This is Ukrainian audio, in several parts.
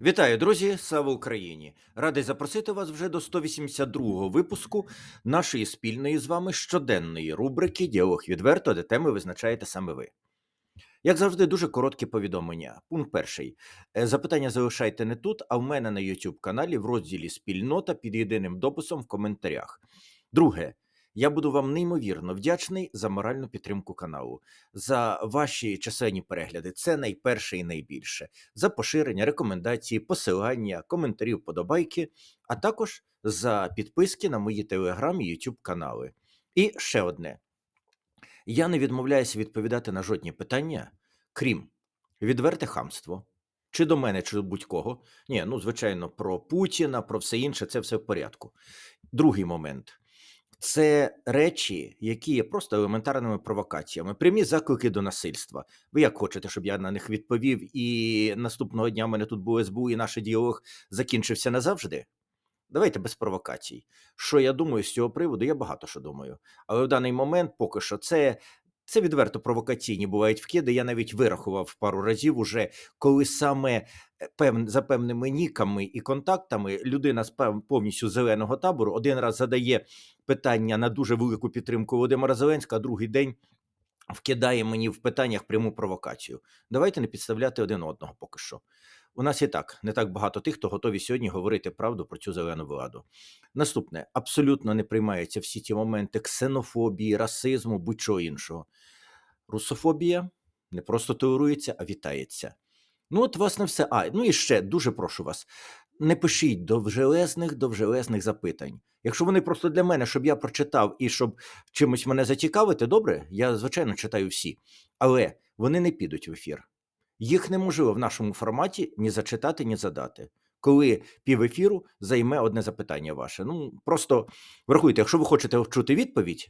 Вітаю, друзі! Слава Україні! Радий запросити вас вже до 182-го випуску нашої спільної з вами щоденної рубрики Діалог відверто, де теми визначаєте саме ви. Як завжди, дуже коротке повідомлення. Пункт перший. Е, Запитання залишайте не тут, а в мене на YouTube каналі в розділі Спільнота під єдиним дописом в коментарях. Друге. Я буду вам неймовірно вдячний за моральну підтримку каналу, за ваші численні перегляди. Це найперше і найбільше за поширення, рекомендації, посилання, коментарі, вподобайки, а також за підписки на мої телеграм і YouTube канали. І ще одне: я не відмовляюся відповідати на жодні питання, крім відверте хамство. Чи до мене, чи до будь-кого. Ні, ну звичайно, про Путіна, про все інше, це все в порядку. Другий момент це речі, які є просто елементарними провокаціями, прямі заклики до насильства. Ви як хочете, щоб я на них відповів, і наступного дня в мене тут був СБУ, і наш діалог закінчився назавжди? Давайте без провокацій. Що я думаю з цього приводу? Я багато що думаю. Але в даний момент поки що це. Це відверто провокаційні бувають вкиди. Я навіть вирахував пару разів уже, коли саме е, пев, за певними ніками і контактами людина з пев- повністю зеленого табору один раз задає питання на дуже велику підтримку Володимира Зеленського, а другий день вкидає мені в питаннях пряму провокацію. Давайте не підставляти один одного поки що. У нас і так не так багато тих, хто готові сьогодні говорити правду про цю зелену владу. Наступне абсолютно не приймаються всі ті моменти ксенофобії, расизму, будь-чого іншого. Русофобія не просто толерується, а вітається. Ну, от, власне, все. А, ну і ще дуже прошу вас, не пишіть довжелезних, довжелезних запитань. Якщо вони просто для мене, щоб я прочитав і щоб чимось мене зацікавити, добре, я звичайно читаю всі, але вони не підуть в ефір. Їх неможливо в нашому форматі ні зачитати, ні задати. Коли пів ефіру займе одне запитання ваше. Ну просто врахуйте, якщо ви хочете чути відповідь,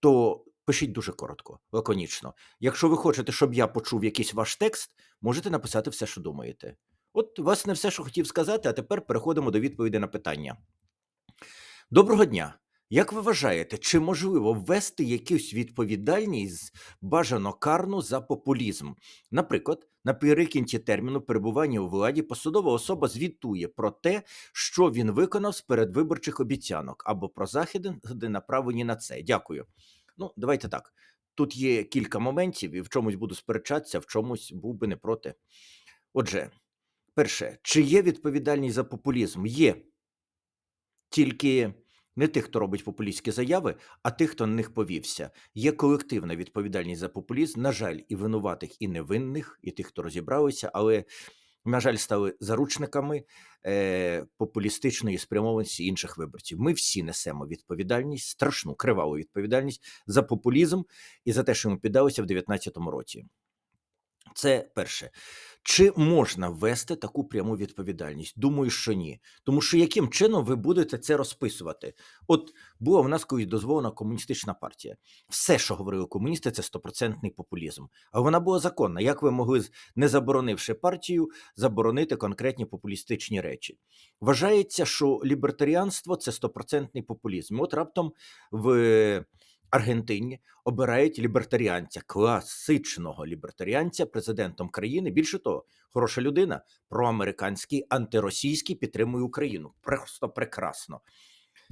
то пишіть дуже коротко, лаконічно. Якщо ви хочете, щоб я почув якийсь ваш текст, можете написати все, що думаєте. От, власне, все, що хотів сказати, а тепер переходимо до відповіді на питання. Доброго дня. Як ви вважаєте, чи можливо ввести якусь відповідальність бажано карну за популізм? Наприклад, наприкінці терміну перебування у владі посадова особа звітує про те, що він виконав з передвиборчих обіцянок, або про заходи направлені на це. Дякую. Ну, давайте так. Тут є кілька моментів, і в чомусь буду сперечатися, в чомусь був би не проти. Отже, перше, чи є відповідальність за популізм? Є. Тільки не тих, хто робить популістські заяви, а тих, хто на них повівся. Є колективна відповідальність за популізм, на жаль, і винуватих, і невинних, і тих, хто розібралися, але, на жаль, стали заручниками е, популістичної спрямованості інших виборців. Ми всі несемо відповідальність, страшну криваву відповідальність за популізм і за те, що ми піддалися в 2019 році. Це перше. Чи можна ввести таку пряму відповідальність? Думаю, що ні. Тому що яким чином ви будете це розписувати? От була в нас колись дозволена комуністична партія. Все, що говорили комуністи, це стопроцентний популізм. А вона була законна. Як ви могли, не заборонивши партію, заборонити конкретні популістичні речі? Вважається, що лібертаріанство це стопроцентний популізм. От раптом в Аргентині обирають лібертаріанця, класичного лібертаріанця президентом країни. Більше того, хороша людина, проамериканський, антиросійський, підтримує Україну. Просто прекрасно.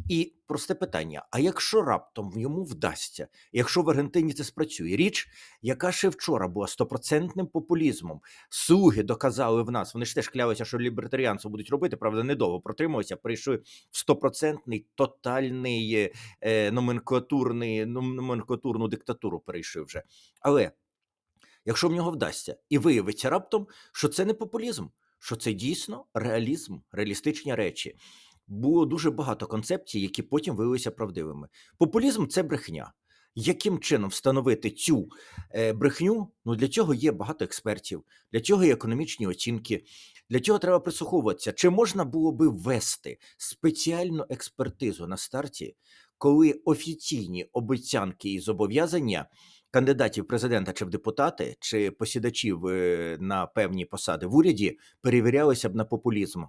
І просте питання: а якщо раптом йому вдасться, якщо в Аргентині це спрацює, річ, яка ще вчора була стопроцентним популізмом, слуги доказали в нас, вони ж теж клялися, що лібертаріанство будуть робити, правда, недовго протрималися, прийшли в стопроцентний тотальний е, номенклатурний, ном- номенклатурну диктатуру перейшли вже. Але якщо в нього вдасться і виявиться раптом, що це не популізм, що це дійсно реалізм, реалістичні речі. Було дуже багато концепцій, які потім виявилися правдивими. Популізм це брехня. Яким чином встановити цю е, брехню? Ну для цього є багато експертів, для цього є економічні оцінки, для цього треба прислуховуватися. Чи можна було би ввести спеціальну експертизу на старті, коли офіційні обіцянки і зобов'язання кандидатів президента чи в депутати, чи посідачів е, на певні посади в уряді перевірялися б на популізм?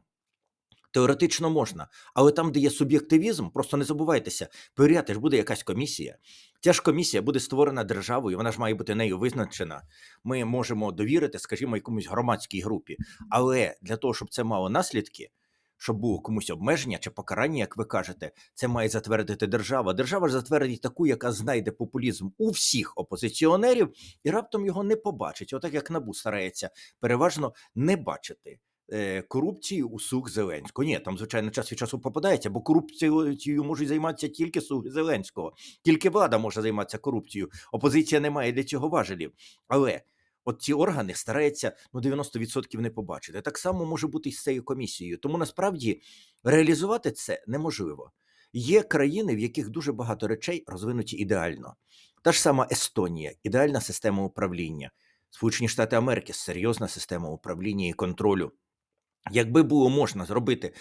Теоретично можна, але там, де є суб'єктивізм, просто не забувайтеся, перевіряти ж буде якась комісія. Ця ж комісія буде створена державою, вона ж має бути нею визначена. Ми можемо довірити, скажімо, якомусь громадській групі. Але для того, щоб це мало наслідки, щоб було комусь обмеження чи покарання, як ви кажете, це має затвердити держава. Держава ж затвердить таку, яка знайде популізм у всіх опозиціонерів і раптом його не побачить. Отак як набу старається переважно не бачити корупції у сух Зеленського. Ні, там, звичайно, час від часу попадається, бо корупцією можуть займатися тільки слуги Зеленського. Тільки влада може займатися корупцією. Опозиція не має для цього важелів. Але от ці органи стараються ну 90% не побачити. Так само може бути і з цією комісією. Тому насправді реалізувати це неможливо. Є країни, в яких дуже багато речей розвинуті ідеально. Та ж сама Естонія, ідеальна система управління. Сполучені Штати Америки серйозна система управління і контролю. Якби було можна зробити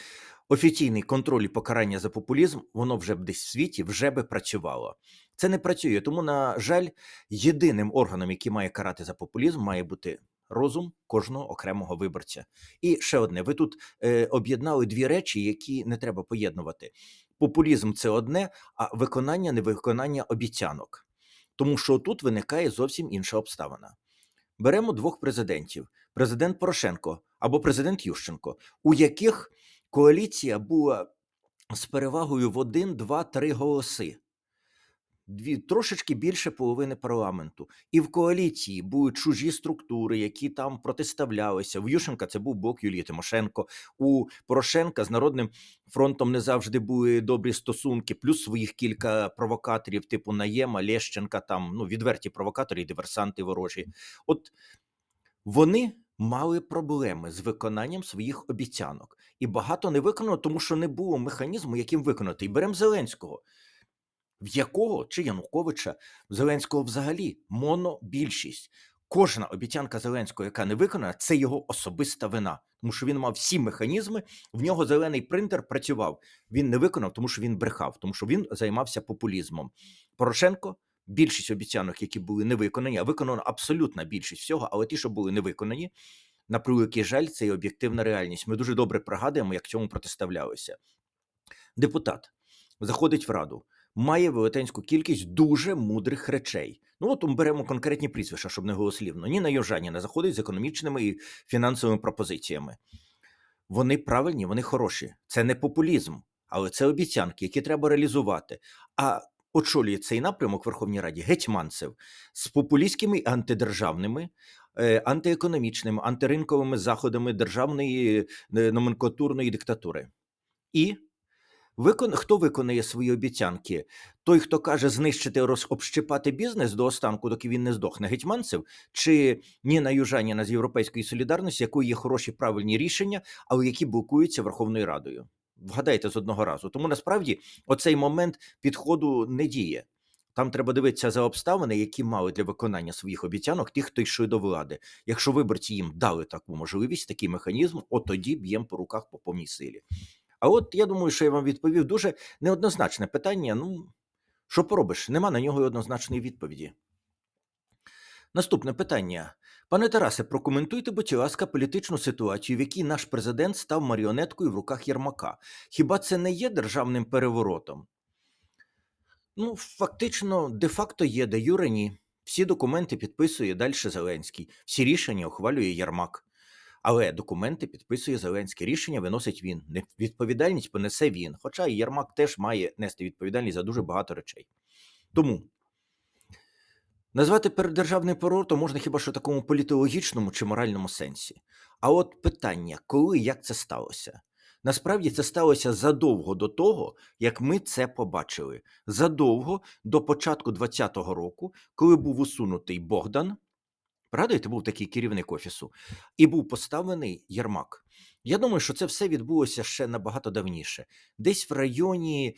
офіційний контроль і покарання за популізм, воно вже б десь в світі вже би працювало. Це не працює, тому, на жаль, єдиним органом, який має карати за популізм, має бути розум кожного окремого виборця. І ще одне: ви тут е, об'єднали дві речі, які не треба поєднувати. Популізм це одне, а виконання невиконання обіцянок. Тому що тут виникає зовсім інша обставина. Беремо двох президентів: президент Порошенко або президент Ющенко, у яких коаліція була з перевагою в один, два, три голоси. Дві трошечки більше половини парламенту, і в коаліції були чужі структури, які там протиставлялися. В Ющенка це був блок Юлії Тимошенко. У Порошенка з народним фронтом не завжди були добрі стосунки, плюс своїх кілька провокаторів, типу Наєма, Лещенка, там ну відверті провокатори і диверсанти ворожі. От вони мали проблеми з виконанням своїх обіцянок, і багато не виконано, тому що не було механізму, яким виконати. І беремо Зеленського, в якого чи Януковича Зеленського взагалі монобільшість. Кожна обіцянка Зеленського, яка не виконана, це його особиста вина, тому що він мав всі механізми. В нього зелений принтер працював. Він не виконав, тому що він брехав, тому що він займався популізмом. Порошенко більшість обіцянок, які були не виконані, а виконано абсолютна більшість всього, але ті, що були не виконані, на превеликий жаль, це і об'єктивна реальність. Ми дуже добре пригадуємо, як цьому протиставлялися. Депутат заходить в раду, має велетенську кількість дуже мудрих речей. Ну, от ми беремо конкретні прізвища, щоб не голослівно. Ніна Йожаніна заходить з економічними і фінансовими пропозиціями. Вони правильні, вони хороші. Це не популізм, але це обіцянки, які треба реалізувати. А очолює цей напрямок Верховній Раді Гетьманцев з популістськими антидержавними, е, антиекономічними, антиринковими заходами державної е, номенклатурної диктатури. І викон... хто виконує свої обіцянки? Той, хто каже знищити, роз... общипати бізнес до останку, доки він не здохне, Гетьманцев, чи Ніна Южаніна з Європейської солідарності, якої є хороші правильні рішення, але які блокуються Верховною Радою. Вгадайте з одного разу. Тому насправді оцей момент підходу не діє. Там треба дивитися за обставини, які мали для виконання своїх обіцянок ті, хто йшли до влади. Якщо виборці їм дали таку можливість, такий механізм, от тоді б'ємо по руках по повній силі. А от я думаю, що я вам відповів дуже неоднозначне питання. Ну, що поробиш? Нема на нього однозначної відповіді. Наступне питання. Пане Тарасе, прокоментуйте, будь ласка, політичну ситуацію, в якій наш президент став маріонеткою в руках Єрмака. Хіба це не є державним переворотом? Ну, фактично, де-факто є, де юре ні. Всі документи підписує далі Зеленський, всі рішення ухвалює Єрмак. Але документи підписує Зеленський. Рішення виносить він. Відповідальність понесе він. Хоча і Єрмак теж має нести відповідальність за дуже багато речей. Тому назвати передержавним переворотом можна хіба що в такому політологічному чи моральному сенсі. А от питання, коли і як це сталося? Насправді це сталося задовго до того, як ми це побачили. Задовго до початку 2020 року, коли був усунутий Богдан. Пригадуєте, був такий керівник офісу, і був поставлений Єрмак. Я думаю, що це все відбулося ще набагато давніше, десь в районі,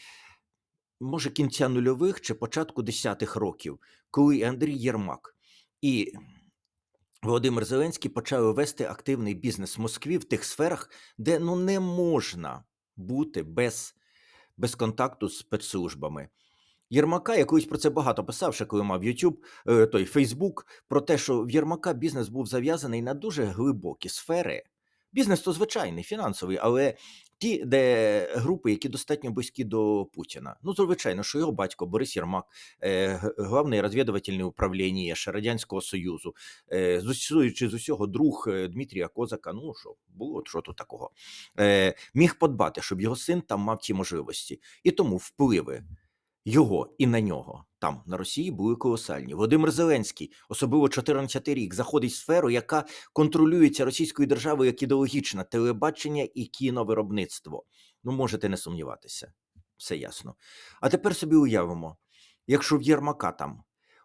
може, кінця нульових чи початку десятих років, коли Андрій Єрмак і Володимир Зеленський почали вести активний бізнес в Москві в тих сферах, де ну не можна бути без, без контакту з спецслужбами. Єрмака, я колись про це багато писав, ще коли мав YouTube, е, той Фейсбук, про те, що в Єрмака бізнес був зав'язаний на дуже глибокі сфери. Бізнес то звичайний, фінансовий, але ті, де групи, які достатньо близькі до Путіна. Ну, звичайно, що його батько Борис Єрмак, е, г- главне розвідувальне управління ще Радянського Союзу, е, зусуючи з усього друг е, Дмитрія Козака, ну що було, що тут такого, е, міг подбати, щоб його син там мав ті можливості. І тому впливи його і на нього там на Росії були колосальні. Володимир Зеленський, особливо 14 рік, заходить в сферу, яка контролюється Російською державою як ідеологічна телебачення і кіновиробництво. Ну, можете не сумніватися, все ясно. А тепер собі уявимо, якщо в Єрмака там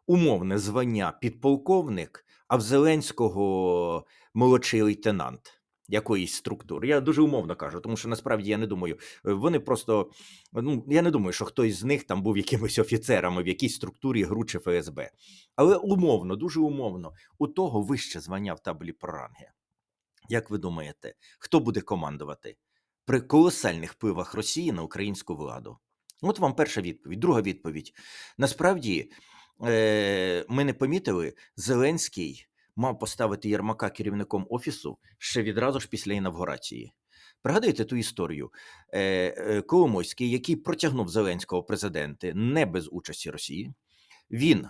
умовне звання підполковник, а в Зеленського молодший лейтенант якоїсь структури. Я дуже умовно кажу, тому що насправді я не думаю, е, вони просто ну я не думаю, що хтось з них там був якимось офіцерами в якійсь структурі ГРУ чи ФСБ. Але умовно, дуже умовно, у того вище звання в таблі про ранги. Як ви думаєте, хто буде командувати при колосальних впливах Росії на українську владу? От вам перша відповідь. Друга відповідь. Насправді, е, ми не помітили, Зеленський мав поставити Єрмака керівником офісу ще відразу ж після інавгурації. Пригадуєте ту історію? Е, е, Коломойський, який протягнув Зеленського президенти не без участі Росії, він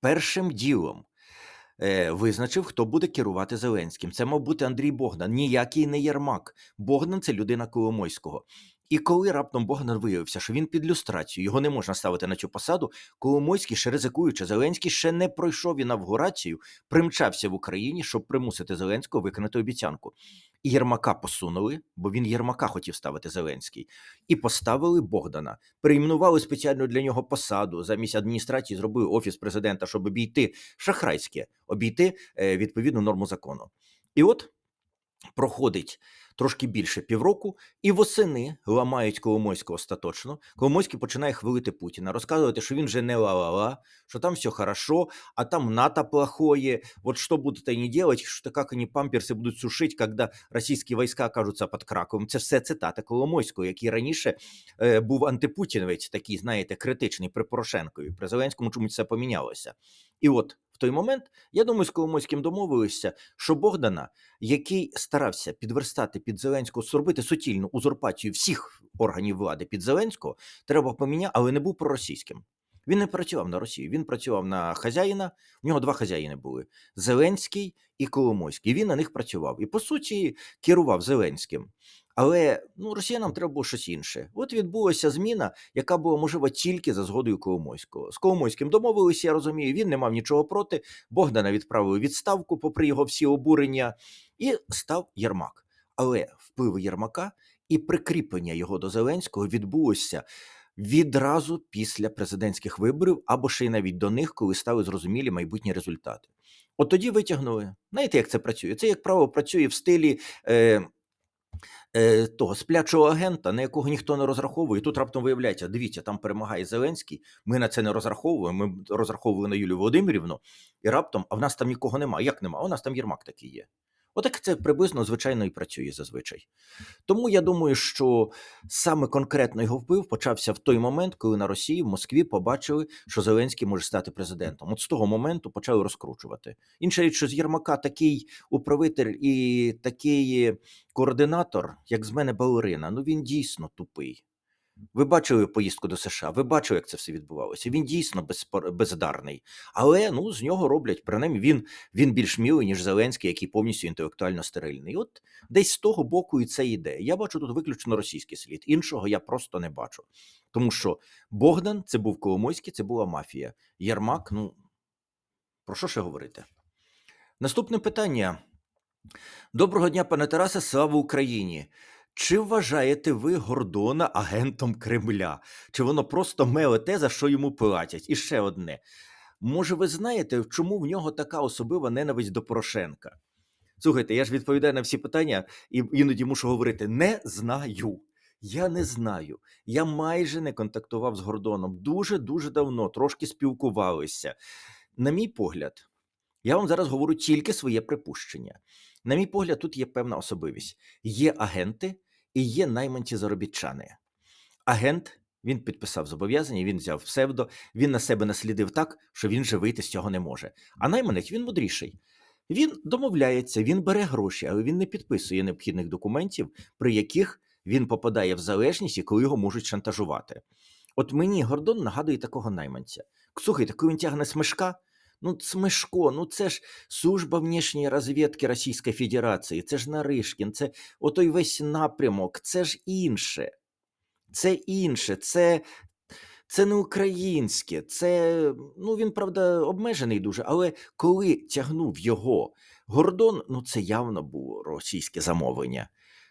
першим ділом е, визначив, хто буде керувати Зеленським. Це мав бути Андрій Богдан, ніякий не Єрмак. Богдан це людина Коломойського. І коли раптом Богдан виявився, що він під люстрацію, його не можна ставити на цю посаду, Коломойський, ще ризикуючи, Зеленський ще не пройшов інавгурацію, примчався в Україні, щоб примусити Зеленського виконати обіцянку. І Єрмака посунули, бо він Єрмака хотів ставити Зеленський, і поставили Богдана. Перейменували спеціально для нього посаду. Замість адміністрації зробили офіс президента, щоб обійти шахрайське, обійти е, відповідну норму закону. І от проходить трошки більше півроку, і восени ламають Коломойського остаточно. Коломойський починає хвалити Путіна, розказувати, що він вже не ла-ла-ла, що там все хорошо, а там НАТО плохое. Вот что будут они делать, что как они памперсы будуть сушить, когда російські війська окажуться під Краковом. Це все цитати Коломойського, який раніше е, був антипутіновець, такий, знаєте, критичний при Порошенкові. При Зеленському чомусь це помінялося. І от в той момент, я думаю, з Коломойським домовилися, що Богдана, який старався підверстати під Зеленського, зробити суцільну узурпацію всіх органів влади під Зеленського, треба поміняти, але не був проросійським. Він не працював на Росію, він працював на хазяїна. У нього два хазяїни були: Зеленський і Коломойський. Він на них працював. І по суті керував Зеленським. Але ну, росіянам треба було щось інше. От відбулася зміна, яка була можлива тільки за згодою Коломойського. З Коломойським домовилися, я розумію, він не мав нічого проти. Богдана відправили відставку, попри його всі обурення, і став Єрмак. Але вплив Єрмака і прикріплення його до Зеленського відбулося відразу після президентських виборів, або ще й навіть до них, коли стали зрозумілі майбутні результати. От тоді витягнули. Знаєте, як це працює? Це, як правило, працює в стилі. Е, е, того сплячого агента, на якого ніхто не розраховує. Тут раптом виявляється, дивіться, там перемагає Зеленський. Ми на це не розраховуємо. Ми розраховували на Юлію Володимирівну, і раптом, а в нас там нікого немає. Як нема? У нас там Єрмак такий є. Отак це приблизно, звичайно, і працює зазвичай. Тому я думаю, що саме конкретно його вплив почався в той момент, коли на Росії в Москві побачили, що Зеленський може стати президентом. От з того моменту почали розкручувати. Інша річ, що з Єрмака такий управитель і такий координатор, як з мене балерина, ну він дійсно тупий. Ви бачили поїздку до США, ви бачили, як це все відбувалося. Він дійсно бездарний. Але ну, з нього роблять, принаймні, він, він більш мілий, ніж Зеленський, який повністю інтелектуально стерильний. От десь з того боку і це йде. Я бачу тут виключно російський слід. Іншого я просто не бачу. Тому що Богдан це був Коломойський, це була мафія. Єрмак, ну про що ще говорити? Наступне питання. Доброго дня, пане Тарасе, слава Україні. Чи вважаєте ви Гордона агентом Кремля? Чи воно просто меле те, за що йому платять? І ще одне. Може, ви знаєте, чому в нього така особлива ненависть до Порошенка? Слухайте, я ж відповідаю на всі питання і іноді мушу говорити: не знаю. Я не знаю. Я майже не контактував з Гордоном. Дуже дуже давно, трошки спілкувалися. На мій погляд, я вам зараз говорю тільки своє припущення. На мій погляд, тут є певна особливість: є агенти і є найманці заробітчани. Агент він підписав зобов'язання, він взяв псевдо, він на себе наслідив так, що він же вийти з цього не може. А найманець він мудріший. Він домовляється, він бере гроші, але він не підписує необхідних документів, при яких він попадає в залежність і коли його можуть шантажувати. От мені Гордон нагадує такого найманця. Слухайте, коли він тягне смешка, ну смешко, ну це ж служба внішньої розвідки Російської Федерації, це ж Наришкін, це отой весь напрямок, це ж інше. Це інше, це, це не українське, це ну він правда обмежений дуже, але коли тягнув його Гордон, ну це явно було російське замовлення.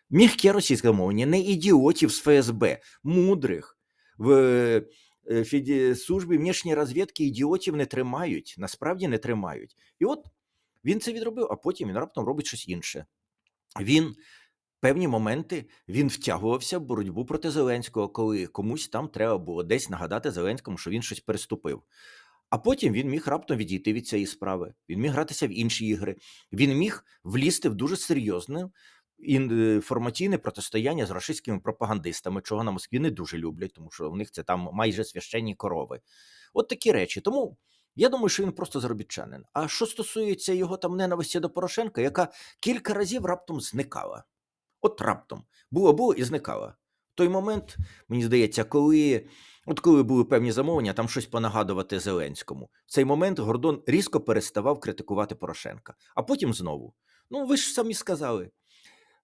Мігке російське замовлення, не ідіотів з ФСБ, мудрих в Феді- службі внішньої розвідки ідіотів не тримають, насправді не тримають. І от він це відробив, а потім він раптом робить щось інше. Він певні моменти він втягувався в боротьбу проти Зеленського, коли комусь там треба було десь нагадати Зеленському, що він щось переступив. А потім він міг раптом відійти від цієї справи. Він міг гратися в інші ігри. Він міг влізти в дуже серйозне інформаційне протистояння з російськими пропагандистами, чого на Москві не дуже люблять, тому що в них це там майже священні корови. От такі речі. Тому я думаю, що він просто заробітчанин. А що стосується його там ненависті до Порошенка, яка кілька разів раптом зникала. От раптом було було і зникала. Той момент, мені здається, коли от коли були певні замовлення, там щось понагадувати Зеленському. В цей момент Гордон різко переставав критикувати Порошенка. А потім знову. Ну, ви ж самі сказали: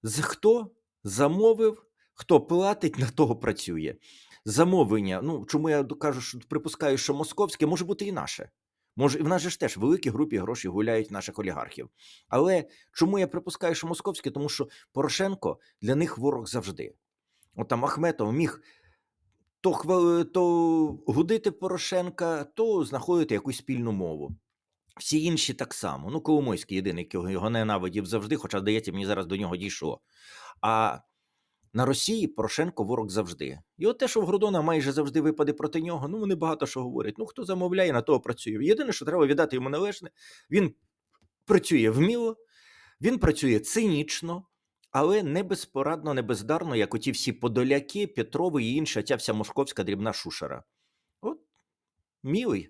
з хто замовив, хто платить, на того працює. Замовлення. Ну, чому я кажу, що припускаю, що московське може бути і наше. Може, і в нас же ж теж в великій групі гроші гуляють наших олігархів. Але чому я припускаю, що московське? Тому що Порошенко для них ворог завжди. От там Ахметов міг то, хва- то гудити Порошенка, то знаходити якусь спільну мову. Всі інші так само. Ну, Коломойський єдиний, який його ненавидів завжди, хоча, здається, мені зараз до нього дійшло. А на Росії Порошенко ворог завжди. І от те, що в Гордона майже завжди випаде проти нього, ну вони багато що говорять. Ну, хто замовляє, на того працює. Єдине, що треба віддати йому належне, він працює вміло, він працює цинічно, але не безпорадно, не бездарно, як оті всі подоляки, Петрови і інша, ця вся московська дрібна шушера. От, мілий.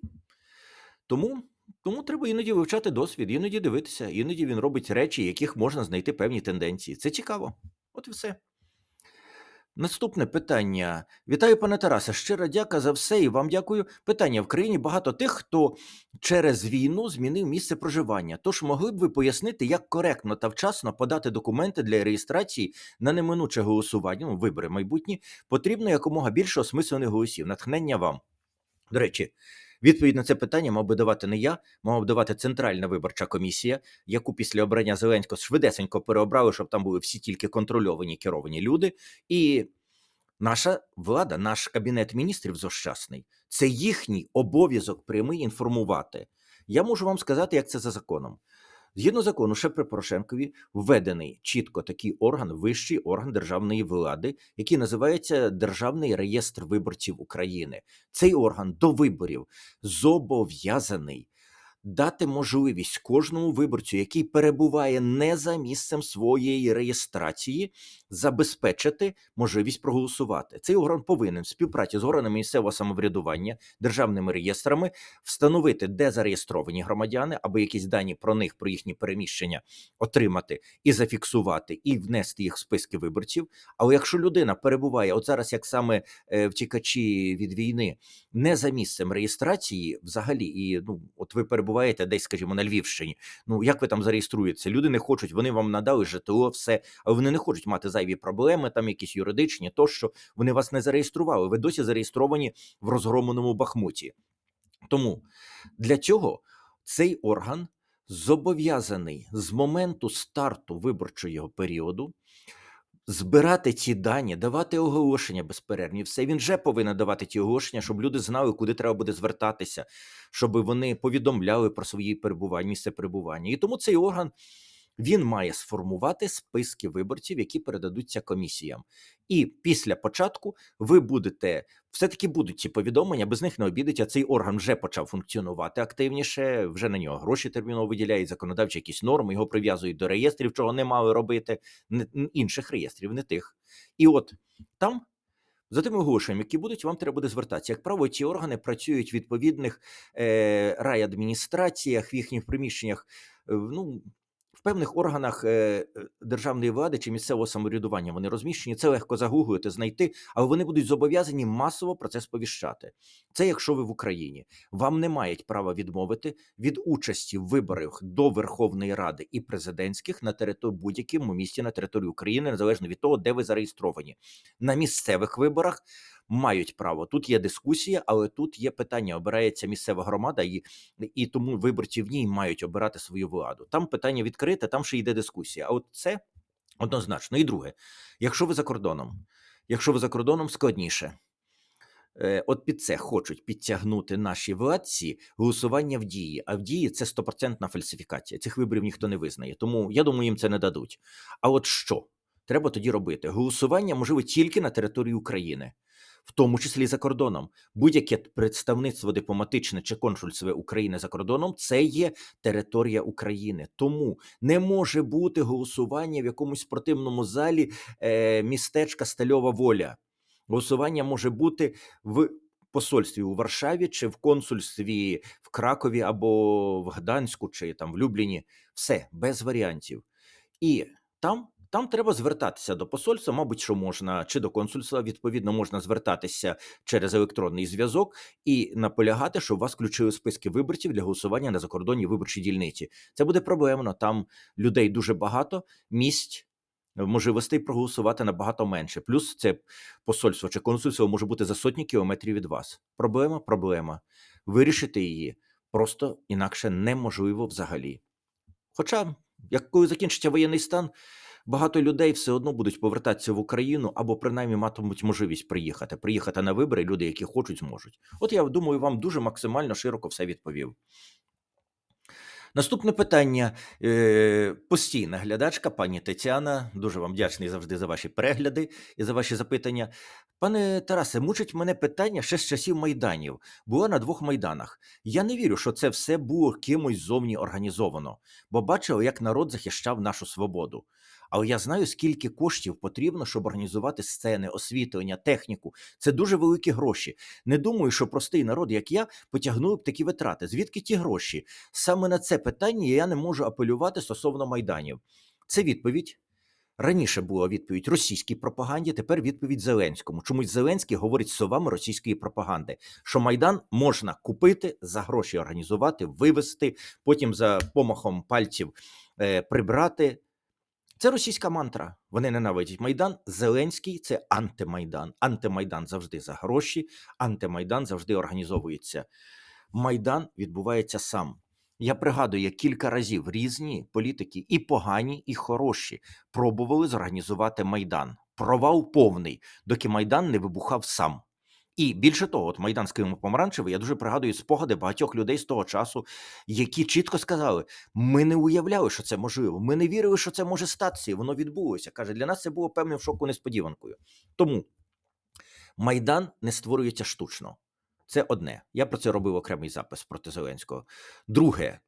Тому, тому треба іноді вивчати досвід, іноді дивитися, іноді він робить речі, яких можна знайти певні тенденції. Це цікаво. От і все. Наступне питання. Вітаю, пане Тарасе. Щира дяка за все і вам дякую. Питання в країні багато тих, хто через війну змінив місце проживання. Тож могли б ви пояснити, як коректно та вчасно подати документи для реєстрації на неминуче голосування, ну, вибори майбутні, потрібно якомога більше осмислених голосів. Натхнення вам. До речі, відповідь на це питання мав би давати не я, мав би давати Центральна виборча комісія, яку після обрання Зеленського швидесенько переобрали, щоб там були всі тільки контрольовані керовані люди. І наша влада, наш кабінет міністрів зощасний, це їхній обов'язок прямий інформувати. Я можу вам сказати, як це за законом. Згідно закону, ще при Порошенкові введений чітко такий орган, вищий орган державної влади, який називається Державний реєстр виборців України. Цей орган до виборів зобов'язаний дати можливість кожному виборцю, який перебуває не за місцем своєї реєстрації, забезпечити можливість проголосувати. Цей орган повинен в співпраці з органами місцевого самоврядування, державними реєстрами встановити, де зареєстровані громадяни, або якісь дані про них, про їхні переміщення отримати і зафіксувати, і внести їх в списки виборців. Але якщо людина перебуває, от зараз, як саме е, втікачі від війни, не за місцем реєстрації, взагалі, і ну, от ви перебуваєте десь, скажімо, на Львівщині. Ну як ви там зареєструєтеся? Люди не хочуть, вони вам надали ЖТО, все, але вони не хочуть мати зайві проблеми, там якісь юридичні, тощо вони вас не зареєстрували. Ви досі зареєстровані в розгромленому Бахмуті. Тому для цього цей орган зобов'язаний з моменту старту виборчого періоду збирати ці дані, давати оголошення безперервні. Все він вже повинен давати ті оголошення, щоб люди знали, куди треба буде звертатися, щоб вони повідомляли про свої перебування, місце перебування. І тому цей орган він має сформувати списки виборців, які передадуться комісіям. І після початку ви будете все-таки будуть ці повідомлення, без них не обідуть, а цей орган вже почав функціонувати активніше. Вже на нього гроші терміново виділяють, законодавчі якісь норми, його прив'язують до реєстрів, чого не мали робити, інших реєстрів, не тих. І от там. За тими оголошеннями, які будуть, вам треба буде звертатися. Як правило, ці органи працюють в відповідних е, райадміністраціях, в їхніх приміщеннях. е, ну, в певних органах е, е, державної влади чи місцевого самоврядування вони розміщені. Це легко загуглити, знайти, але вони будуть зобов'язані масово про це сповіщати. Це якщо ви в Україні. Вам не мають права відмовити від участі в виборах до Верховної Ради і президентських на території будь-якому місті на території України, незалежно від того, де ви зареєстровані. На місцевих виборах мають право. Тут є дискусія, але тут є питання: обирається місцева громада, і, і тому виборці в ній мають обирати свою владу. Там питання відкрите, там ще йде дискусія. А от це однозначно. І друге, якщо ви за кордоном, якщо ви за кордоном складніше. Е, От під це хочуть підтягнути наші владці голосування в дії. А в дії це стопроцентна фальсифікація. Цих виборів ніхто не визнає. Тому я думаю, їм це не дадуть. А от що треба тоді робити? Голосування можливо тільки на території України, в тому числі за кордоном. Будь-яке представництво дипломатичне чи консульство України за кордоном це є територія України. Тому не може бути голосування в якомусь спортивному залі е, містечка Стальова Воля. Голосування може бути в посольстві у Варшаві чи в консульстві в Кракові або в Гданську, чи там в Любліні. Все без варіантів. І там. Там треба звертатися до посольства, мабуть, що можна, чи до консульства, відповідно, можна звертатися через електронний зв'язок і наполягати, що у вас включили списки виборців для голосування на закордонній виборчій дільниці. Це буде проблемно. Там людей дуже багато, місць можливостей проголосувати набагато менше. Плюс це посольство чи консульство може бути за сотні кілометрів від вас. Проблема, проблема. Вирішити її просто інакше неможливо взагалі. Хоча, як коли закінчиться воєнний стан, багато людей все одно будуть повертатися в Україну або принаймні матимуть можливість приїхати. Приїхати на вибори, люди, які хочуть, зможуть. От я думаю, вам дуже максимально широко все відповів. Наступне питання. Е, Постійна глядачка, пані Тетяна. Дуже вам вдячний завжди за ваші перегляди і за ваші запитання. Пане Тарасе, мучить мене питання ще з часів майданів. Була на двох майданах. Я не вірю, що це все було кимось зовні організовано, бо бачив, як народ захищав нашу свободу. Але я знаю, скільки коштів потрібно, щоб організувати сцени, освітлення, техніку. Це дуже великі гроші. Не думаю, що простий народ, як я, потягнув б такі витрати. Звідки ті гроші? Саме на це питання я не можу апелювати стосовно майданів. Це відповідь. Раніше була відповідь російській пропаганді, тепер відповідь Зеленському. Чомусь Зеленський говорить словами російської пропаганди, що майдан можна купити за гроші, організувати, вивести, потім за помахом пальців е, прибрати. Це російська мантра. Вони ненавидять Майдан. Зеленський це антимайдан. Антимайдан завжди за гроші, антимайдан завжди організовується. Майдан відбувається сам. Я пригадую, як кілька разів різні політики, і погані, і хороші, пробували зорганізувати майдан. Провал повний, доки майдан не вибухав сам. І більше того, от Майдан з Києвом помаранчевий, я дуже пригадую спогади багатьох людей з того часу, які чітко сказали: ми не уявляли, що це можливо. Ми не вірили, що це може статися. і Воно відбулося. Каже, для нас це було певним шоку несподіванкою. Тому Майдан не створюється штучно. Це одне. Я про це робив окремий запис проти Зеленського. Друге,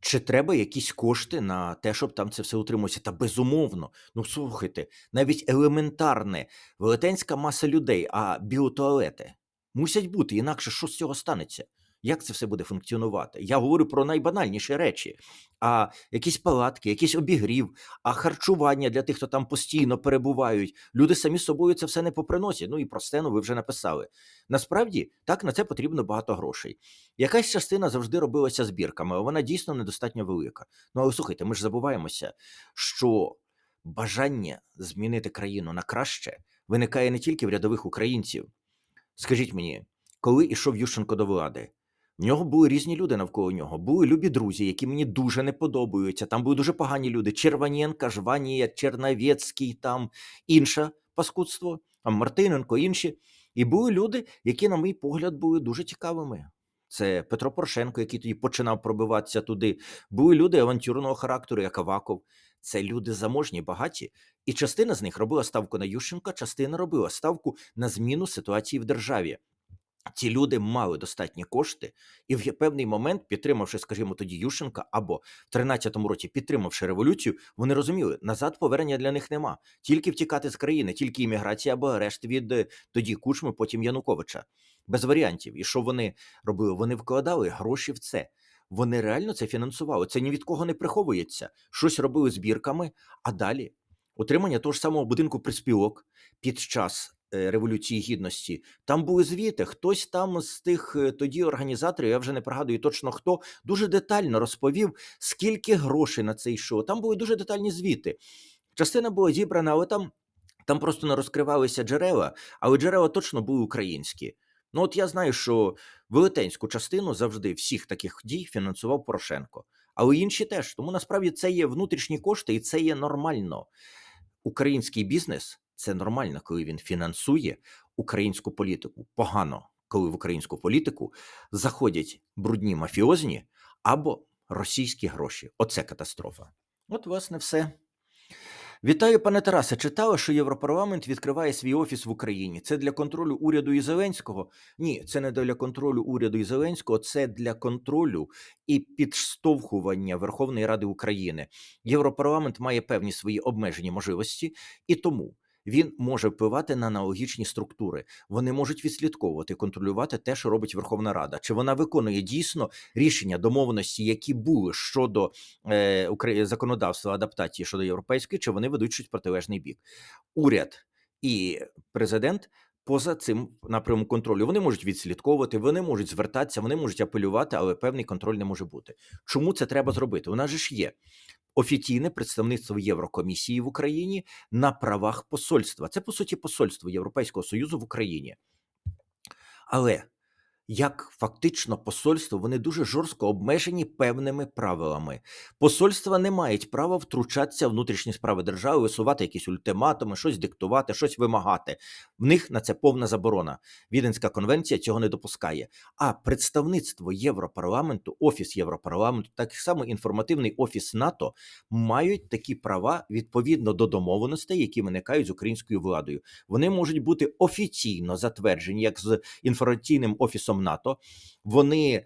чи треба якісь кошти на те, щоб там це все утримувалося? Та безумовно. Ну слухайте, навіть елементарне велетенська маса людей, а біотуалети мусять бути, інакше що з цього станеться? Як це все буде функціонувати? Я говорю про найбанальніші речі, а якісь палатки, якийсь обігрів, а харчування для тих, хто там постійно перебувають. Люди самі з собою це все не поприносять. Ну і про сцену ви вже написали. Насправді так на це потрібно багато грошей. Якась частина завжди робилася збірками, вона дійсно недостатньо велика. Ну але слухайте, ми ж забуваємося, що бажання змінити країну на краще виникає не тільки в рядових українців. Скажіть мені, коли ішов Ющенко до влади? В нього були різні люди навколо нього. Були любі друзі, які мені дуже не подобаються. Там були дуже погані люди: Черваненка, Жванія, Черновецький, там інше паскудство, там Мартиненко, інші. І були люди, які, на мій погляд, були дуже цікавими. Це Петро Порошенко, який тоді починав пробиватися туди. Були люди авантюрного характеру, як Аваков. Це люди заможні, багаті. І частина з них робила ставку на Ющенка, частина робила ставку на зміну ситуації в державі. Ці люди мали достатні кошти, і в певний момент, підтримавши, скажімо, тоді Ющенка, або в 13-му році підтримавши революцію, вони розуміли, назад повернення для них нема. Тільки втікати з країни, тільки імміграція або арешт від е, тоді Кучми, потім Януковича. Без варіантів. І що вони робили? Вони вкладали гроші в це. Вони реально це фінансували. Це ні від кого не приховується. Щось робили збірками, а далі утримання того ж самого будинку приспілок під час Революції Гідності. Там були звіти. Хтось там з тих е, тоді організаторів, я вже не пригадую точно хто, дуже детально розповів, скільки грошей на це йшло. Там були дуже детальні звіти. Частина була зібрана, але там, там просто не розкривалися джерела, але джерела точно були українські. Ну, от я знаю, що велетенську частину завжди всіх таких дій фінансував Порошенко, але інші теж. Тому насправді це є внутрішні кошти, і це є нормально. Український бізнес це нормально, коли він фінансує українську політику. Погано, коли в українську політику заходять брудні мафіозні або російські гроші. Оце катастрофа. От, власне, все. Вітаю, пане Тарасе. Читали, що Європарламент відкриває свій офіс в Україні. Це для контролю уряду і Зеленського? Ні, це не для контролю уряду і Зеленського, це для контролю і підштовхування Верховної Ради України. Європарламент має певні свої обмежені можливості, і тому він може впливати на аналогічні структури. Вони можуть відслідковувати, контролювати те, що робить Верховна Рада. Чи вона виконує дійсно рішення домовленості, які були щодо е, законодавства адаптації щодо європейської, чи вони ведуть щось протилежний бік? Уряд і президент. Поза цим напрямом контролю вони можуть відслідковувати, вони можуть звертатися, вони можуть апелювати, але певний контроль не може бути. Чому це треба зробити? У нас же ж є офіційне представництво Єврокомісії в Україні на правах посольства. Це по суті посольство Європейського Союзу в Україні. Але як фактично посольство, вони дуже жорстко обмежені певними правилами. Посольства не мають права втручатися в внутрішні справи держави, висувати якісь ультиматуми, щось диктувати, щось вимагати. В них на це повна заборона. Віденська конвенція цього не допускає. А представництво Європарламенту, офіс Європарламенту, так само інформативний офіс НАТО мають такі права відповідно до домовленостей, які виникають з українською владою. Вони можуть бути офіційно затверджені як з інформаційним офісом НАТО. Вони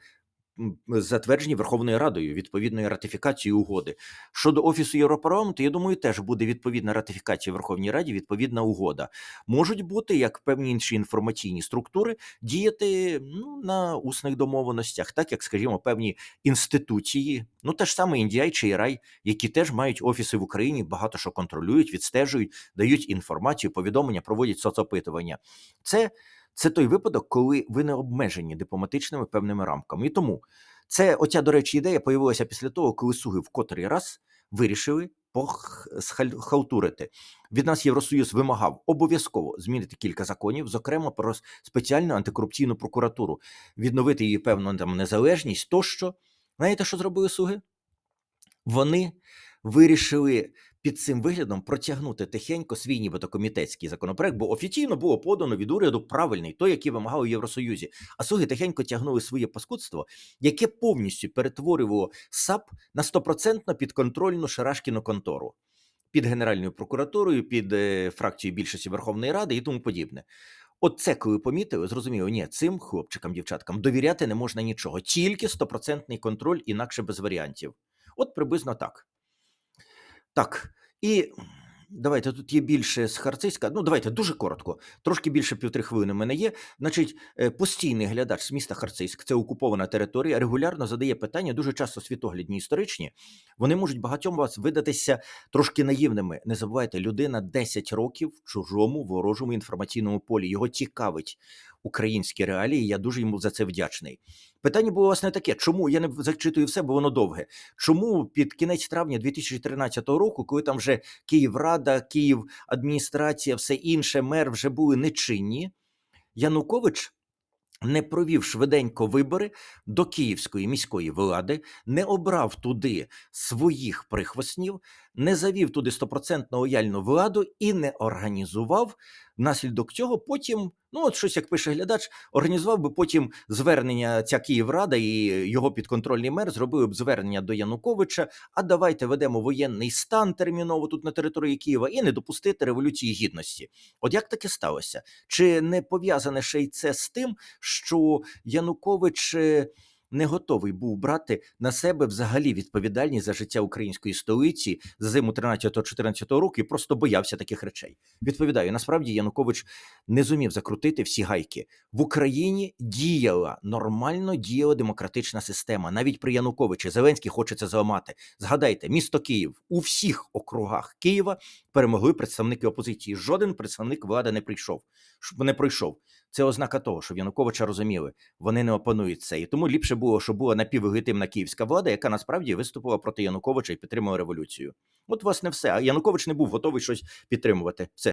затверджені Верховною Радою відповідною ратифікацією угоди. Щодо офісу Європарламенту, я думаю, теж буде відповідна ратифікація Верховній Раді, відповідна угода. Можуть бути як певні інші інформаційні структури діяти ну, на усних домовленостях, так як, скажімо, певні інституції, ну те ж саме NDI чи ІРАЙ, які теж мають офіси в Україні, багато що контролюють, відстежують, дають інформацію, повідомлення, проводять соцопитування. Це, це той випадок, коли ви не обмежені дипломатичними певними рамками. І тому це, оця, до речі, ідея появилася після того, коли суги в котрий раз вирішили похалтурити. Від нас Євросоюз вимагав обов'язково змінити кілька законів, зокрема про спеціальну антикорупційну прокуратуру, відновити її певну там незалежність тощо. Знаєте, що зробили суги? Вони вирішили під цим виглядом протягнути тихенько свій нібито комітетський законопроект, бо офіційно було подано від уряду правильний, той, який вимагав у Євросоюзі. А слуги тихенько тягнули своє паскудство, яке повністю перетворювало САП на стопроцентно підконтрольну Шарашкіну контору під Генеральною прокуратурою, під е, фракцією більшості Верховної Ради і тому подібне. От це, коли помітили, зрозуміло, ні, цим хлопчикам, дівчаткам довіряти не можна нічого, тільки стопроцентний контроль, інакше без варіантів. От приблизно так. Так, і давайте тут є більше з Харциська. Ну, давайте дуже коротко. Трошки більше півтори хвилини в мене є. Значить, е, постійний глядач з міста Харцизьк, це окупована територія, регулярно задає питання, дуже часто світоглядні історичні. Вони можуть багатьом вас видатися трошки наївними. Не забувайте, людина 10 років в чужому ворожому інформаційному полі. Його цікавить українські реалії. Я дуже йому за це вдячний. Питання було власне таке: чому я не зачитую все, бо воно довге. Чому під кінець травня 2013 року, коли там вже Київрада, Київ, адміністрація, все інше, мер вже були нечинні, Янукович не провів швиденько вибори до київської міської влади, не обрав туди своїх прихвостнів, не завів туди стопроцентно лояльну владу і не організував внаслідок цього потім. Ну, от щось, як пише глядач, організував би потім звернення ця Київрада і його підконтрольний мер зробили б звернення до Януковича. А давайте ведемо воєнний стан терміново тут на території Києва і не допустити революції гідності. От як таке сталося? Чи не пов'язане ще й це з тим, що Янукович е, не готовий був брати на себе взагалі відповідальність за життя української столиці за зиму 13-14 року і просто боявся таких речей. Відповідаю, насправді Янукович не зумів закрутити всі гайки. В Україні діяла нормально діяла демократична система. Навіть при Януковичі Зеленський хоче це зламати. Згадайте, місто Київ у всіх округах Києва перемогли представники опозиції. Жоден представник влади не прийшов. Не пройшов. Це ознака того, що в Януковича розуміли, вони не опанують це. І тому ліпше було, щоб була напівлегітимна київська влада, яка насправді виступила проти Януковича і підтримала революцію. От, власне, все. А Янукович не був готовий щось підтримувати. Все.